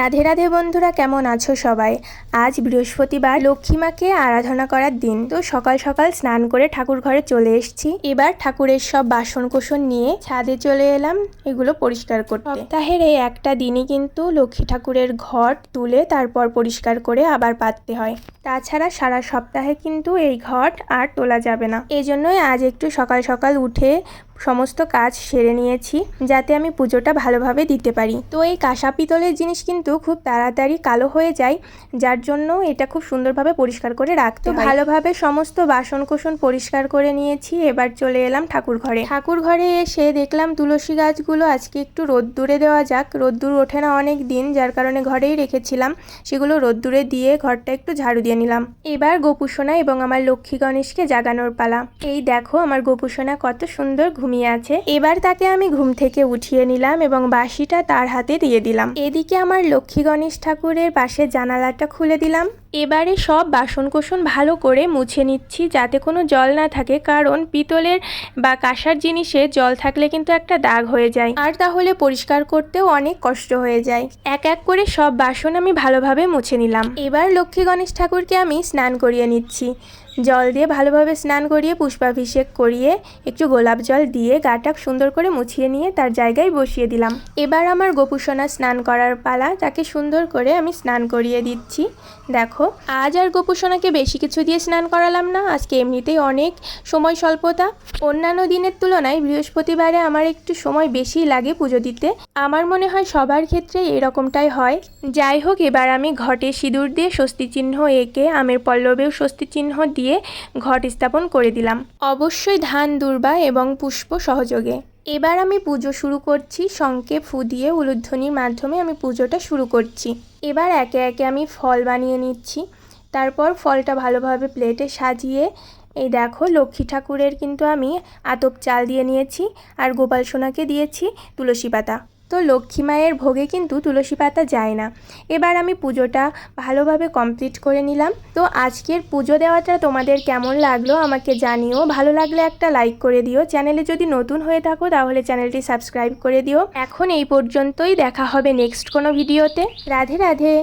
রাধে রাধে বন্ধুরা, কেমন আছো সবাই? আজ বৃহস্পতিবার লক্ষ্মীমাকে আরাধনা করার দিন। তো সকাল সকাল স্নান করে ঠাকুর ঘরে চলে এসেছি। এবার ঠাকুরের সব বাসন কোসন নিয়ে ছাদে চলে এলাম, এগুলো পরিষ্কার করতে। সপ্তাহের এই একটা দিনই কিন্তু লক্ষ্মী ঠাকুরের ঘট তুলে তারপর পরিষ্কার করে আবার পাততে হয়। তাছাড়া সারা সপ্তাহে কিন্তু এই ঘট আর তোলা যাবে না। এই জন্যই আজ একটু সকাল সকাল উঠে সমস্ত কাজ সেরে নিয়েছি যাতে আমি পুজোটা ভালোভাবে দিতে পারি। তো এই কাঁসা পিতলের জিনিস কিন্তু খুব তাড়াতাড়ি কালো হয়ে যায় যার জন্য এটা খুব সুন্দরভাবে পরিষ্কার করে রাখতে। ভালোভাবে সমস্ত বাসন কোসন পরিষ্কার করে নিয়েছি এবার চলে এলাম ঠাকুর ঘরে। ঠাকুর ঘরে এসে দেখলাম তুলসী গাছগুলো আজকে একটু রোদ্দুরে দেওয়া যাক। রোদ্দুর ওঠে না অনেক দিন যার কারণে ঘরেই রেখেছিলাম। সেগুলো রোদ্দুরে দিয়ে ঘরটা একটু ঝাড়ু দিয়ে নিলাম। এবার গোপুসোনা এবং আমার লক্ষ্মী গণেশকে জাগানোর পালা। এই দেখো আমার গোপুসোনা কত সুন্দর ঘুমিয়ে আছে। এবার তাকে আমি ঘুম থেকে উঠিয়ে নিলাম এবং বাঁশিটা তার হাতে দিয়ে দিলাম। এদিকে আমার লক্ষ্মী গণেশ ঠাকুরের পাশে জানালাটা খুলে দিলাম। এবারে সব বাসন কোসন ভালো করে মুছে নিচ্ছি যাতে কোনো জল না থাকে, কারণ পিতলের বা কাঁসার জিনিসে জল থাকলে কিন্তু একটা দাগ হয়ে যায়। আর তাহলে পরিষ্কার করতেও অনেক কষ্ট হয়ে যায়। এক এক করে সব বাসন আমি ভালোভাবে মুছে নিলাম। এবার লক্ষ্মী গণেশ ঠাকুরকে আমি স্নান করিয়ে নিচ্ছি। জল দিয়ে ভালোভাবে স্নান করিয়ে পুষ্পাভিষেক করিয়ে একটু গোলাপ জল দিয়ে গাটা সুন্দর করে মুছিয়ে নিয়ে তার জায়গায় বসিয়ে দিলাম। এবার আমার গোপুসোনা স্নান করার পালা তাকে সুন্দর করে আমি স্নান করিয়ে দিচ্ছি। দেখো আজ আর গোপুসোনাকে বেশি কিছু দিয়ে স্নান করালাম না। আজকে এমনিতেই অনেক সময় স্বল্পতা। অন্যান্য দিনের তুলনায় বৃহস্পতিবারে আমার একটু সময় বেশি লাগে পুজো দিতে। আমার মনে হয় সবার ক্ষেত্রে এরকমটাই হয়। যাই হোক, এবার আমি ঘটে সিঁদুর দিয়ে স্বস্তি চিহ্ন এঁকে আমের পল্লবেও স্বস্তি চিহ্ন দিয়ে ঘট স্থাপন করে দিলাম। অবশ্যই ধান, দুর্বা এবং পুষ্প সহযোগে। এবার আমি পুজো শুরু করছি শঙ্কে ফু দিয়ে উলুধ্বনির মাধ্যমে আমি পুজোটা শুরু করছি। এবার একে একে আমি ফল বানিয়ে নিচ্ছি। তারপর ফলটা ভালোভাবে প্লেটে সাজিয়ে, এই দেখো লক্ষ্মী ঠাকুরের কিন্তু আমি আতপ চাল দিয়ে নিয়েছি আর গোপাল সোনাকে দিয়েছি তুলসী পাতা। তো লক্ষ্মী মায়ের ভোগে কিন্তু তুলসী পাতা যায় না। এবার আমি পুজোটা ভালোভাবে কমপ্লিট করে নিলাম। তো আজকের পুজো দেওয়াটা তোমাদের কেমন লাগল আমাকে জানিও। ভালো লাগলে একটা লাইক করে দিও। চ্যানেলে যদি নতুন হয়ে থাকো তাহলে চ্যানেলটি সাবস্ক্রাইব করে দিও। এখন এই পর্যন্তই দেখা হবে নেক্সট কোনো ভিডিওতে রাধে রাধে।